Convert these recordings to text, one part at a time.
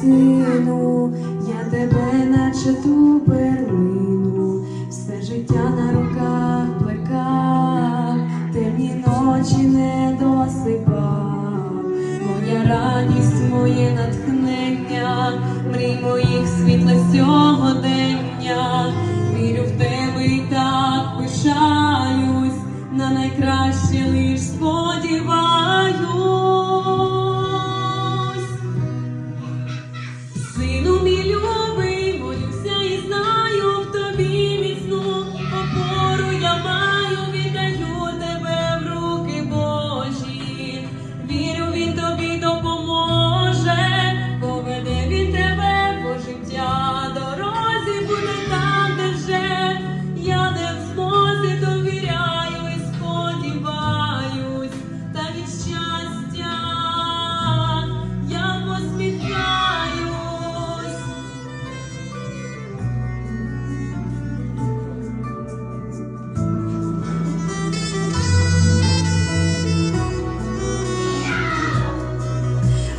сину, я тебе, наче ту перлину, все життя на руках плекав, темні ночі не досипав, моя радість, моє натхнення, мрій моїх світла сьогодення, вірю в тебе і так пишаюсь, на найкраще лиш сподіваюсь.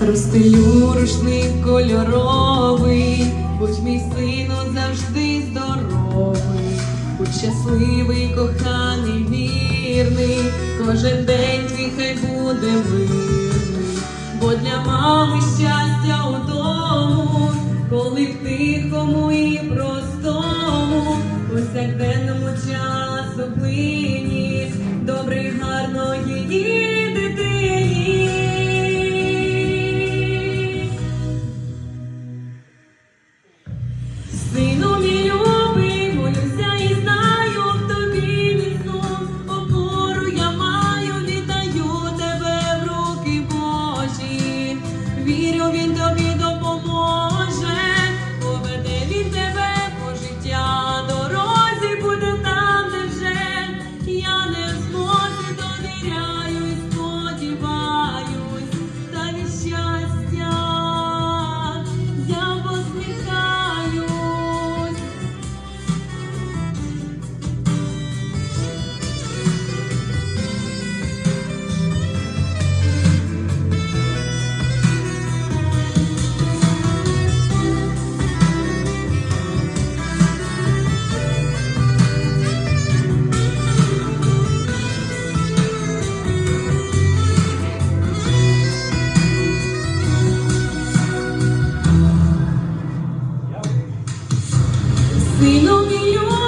Розстелю рушник кольоровий, будь мій сину завжди здоровий, будь щасливий, коханий, вірний, кожен день твій хай буде мирний, бо для мами щастя у дому, коли в тихому і простому, повсякденному часу близько. Сином його